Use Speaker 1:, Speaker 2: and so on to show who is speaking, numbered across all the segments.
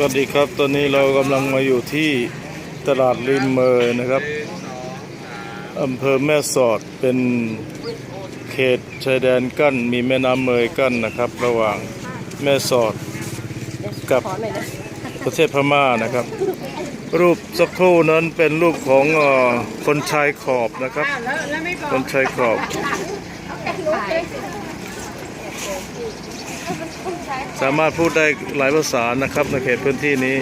Speaker 1: สวัสดีครับ ตอนนี้เรากำลังมาอยู่ที่ตลาดริมเมยนะครับอำเภอแม่สอดเป็นเขตชายแดนกั้น มีแม่น้ำเมยกั้นนะครับ ระหว่างแม่สอดกับประเทศพม่านะครับ รูปสักครู่นั้นเป็นรูปของคนชายขอบนะครับ คนชายขอบ สามารถพูดได้หลายภาษานะครับในเขตพื้นที่นี้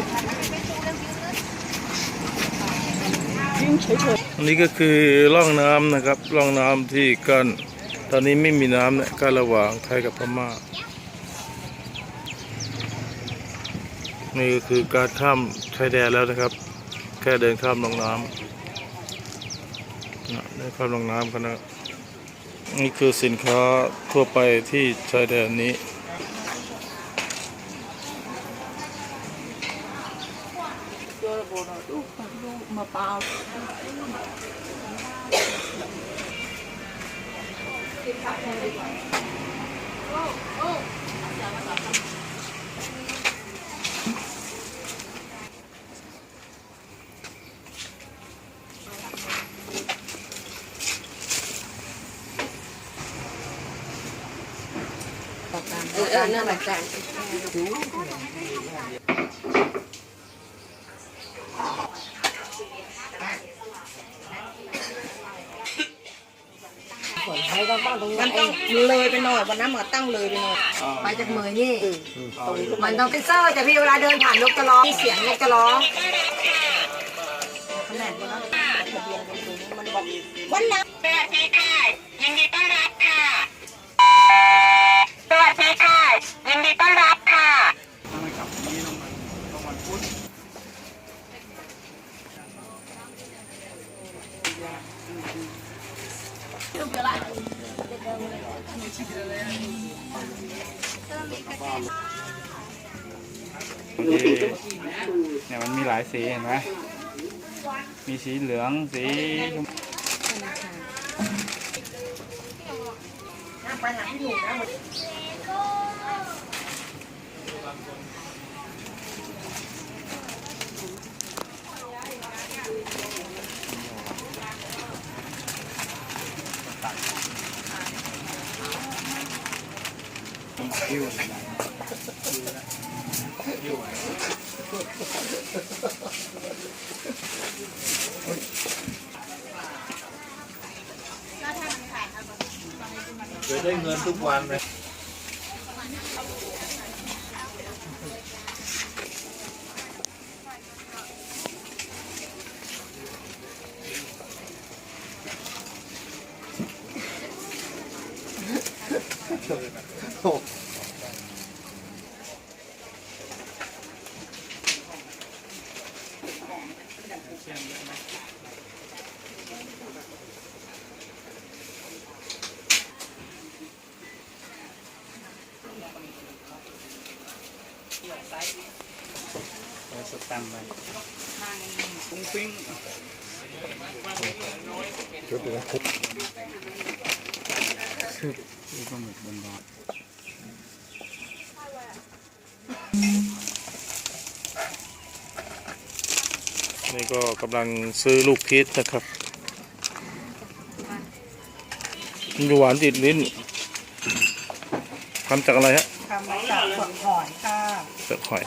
Speaker 1: อันนี้ก็คือร่องน้ำนะครับร่องน้ำที่กั้นตอนนี้ไม่มีน้ำเนี่ยกั้นระหว่างไทยกับพม่านี่ก็คือการข้ามชายแดนแล้วนะครับ แค่เดินข้ามลงน้ำนะเดินข้ามลงน้ำกันนะนี่คือสินค้าทั่วไปที่ชายแดนนี้
Speaker 2: chưa bồ nó tu tu mà bao Hãy
Speaker 1: subscribe cho kênh Ghiền Mì Gõ Để không
Speaker 2: bỏ lỡ những video hấp dẫn แหละจ้ะ
Speaker 3: มันต้องเลยไปหน่อยวันนั้นมันตั้งเลยไปหน่อย
Speaker 2: ไปจากเมยนี่มันต้องเป็นเซอร์แต่พี่เวลาเดินผ่านนกกระร้องมีเสียงนกกระร้อง
Speaker 3: ขนาดนี้นะทะเบียนเป็นตัวนี้มันบอกวันนั้น
Speaker 4: สวัสดีค่ะยิน
Speaker 5: ที่เนี่ยมันมีหลายสีเห็นไหมมีสีเหลืองสีไปหลังอยู่นะ หม
Speaker 1: จะได้เงินทุกวันเลย
Speaker 5: สแตัมป์ไปปุ้งปิ้งชุด นี่ก็หมึกบนบอด
Speaker 1: นี่ก็กำลังซื้อลูกพีชนะครับมันหวานติดลิ้นทำจากอะไรฮะ
Speaker 3: ทำมาจากเปลือกหอยค่ะ
Speaker 1: เปลือกหอย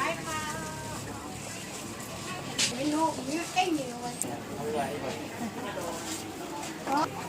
Speaker 3: ไม่รู้มีแค่หน่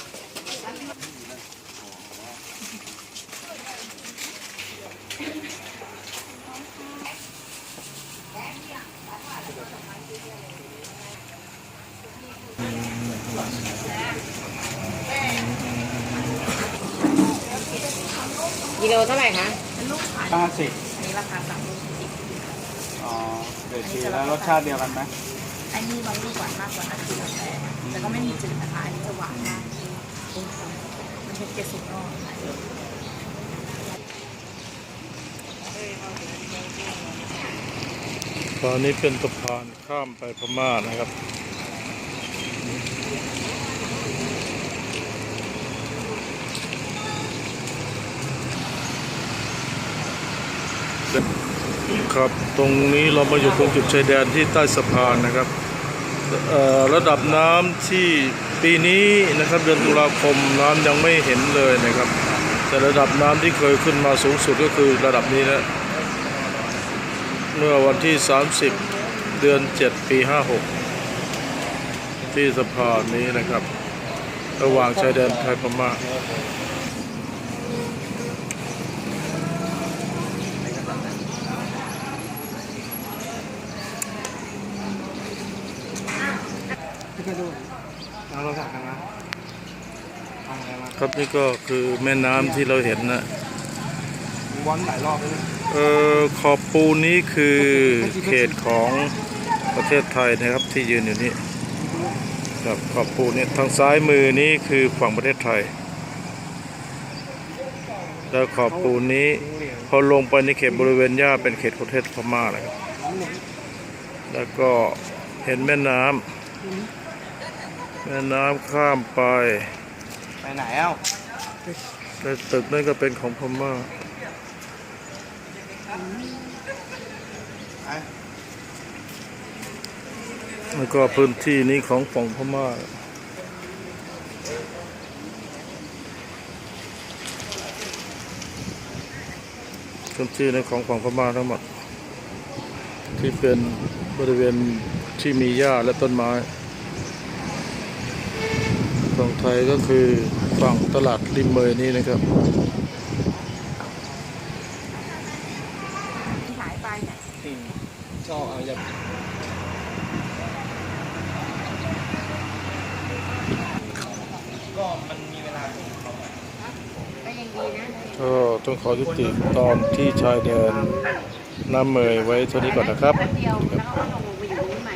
Speaker 2: กิโลเท่าไหร่คะ
Speaker 5: ห้าสิบ
Speaker 3: นี่ราคาสามลูก
Speaker 5: อ๋อเดี๋ยวชีแล้วรสชาติเดียวกันไหม
Speaker 3: อันนี้บางลูกหวานมากกว่าอันที่เราแต่แต่ก็ไม่มีจืดนะคะอันนี้จะหวานมากมันเป็นเกสรนอก
Speaker 1: ตอนนี้เป็นสะพานข้ามไปพม่านะครับ ครับ ตรงนี้เรามาอยู่ตรงจุดชายแดนที่ใต้สะพานนะครับระดับน้ำที่ปีนี้นะครับเดือนตุลาคมน้ำยังไม่เห็นเลยนะครับ แต่ระดับน้ำที่เคยขึ้นมาสูงสุดก็คือระดับนี้นะเมื่อวันที่ 30 เดือน 7 ปี 56 ที่สะพานนี้นะครับ ระหว่างชายแดนไทยพม่า
Speaker 5: พี่ก็ดูเอาเราสั่งกันมาทำอะไรมา
Speaker 1: ครับนี่ก็คือแม่น้ำที่เราเห็นนะ
Speaker 5: วอนหลายรอบแล้ว
Speaker 1: เออขอบปูนนี้คือเขตของประเทศไทยนะครับที่ยืนอยู่นี่ครับขอบปูนนี้ทางซ้ายมือนี้คือฝั่งประเทศไทย แล้วขอบปูนนี้พอลงไปในเขตบริเวณหญ้าเป็นเขตประเทศพม่านะครับแล้วก็เห็นแม่น้ำ แม่น้ำข้ามไป
Speaker 5: ไปไหนเอ้า
Speaker 1: และตึกนั่นก็เป็นของพม่า
Speaker 5: ไป
Speaker 1: แล้วก็พื้นที่นี้ของฝั่งพม่าพื้นที่ในของฝั่งพม่าทั้งหมดที่เป็นบริเวณที่มีหญ้าและต้นไม้ ฝั่งไทยก็คือฝั่งตลาดริมเมยนี้นะครับ
Speaker 3: ที่หายไปเนี่ย
Speaker 5: ชอบเอาอย่า
Speaker 1: ก็ต้องขอยุติตอนที่ชายแดนน้ำเมยไว้เท่านี้ก่อนนะครับ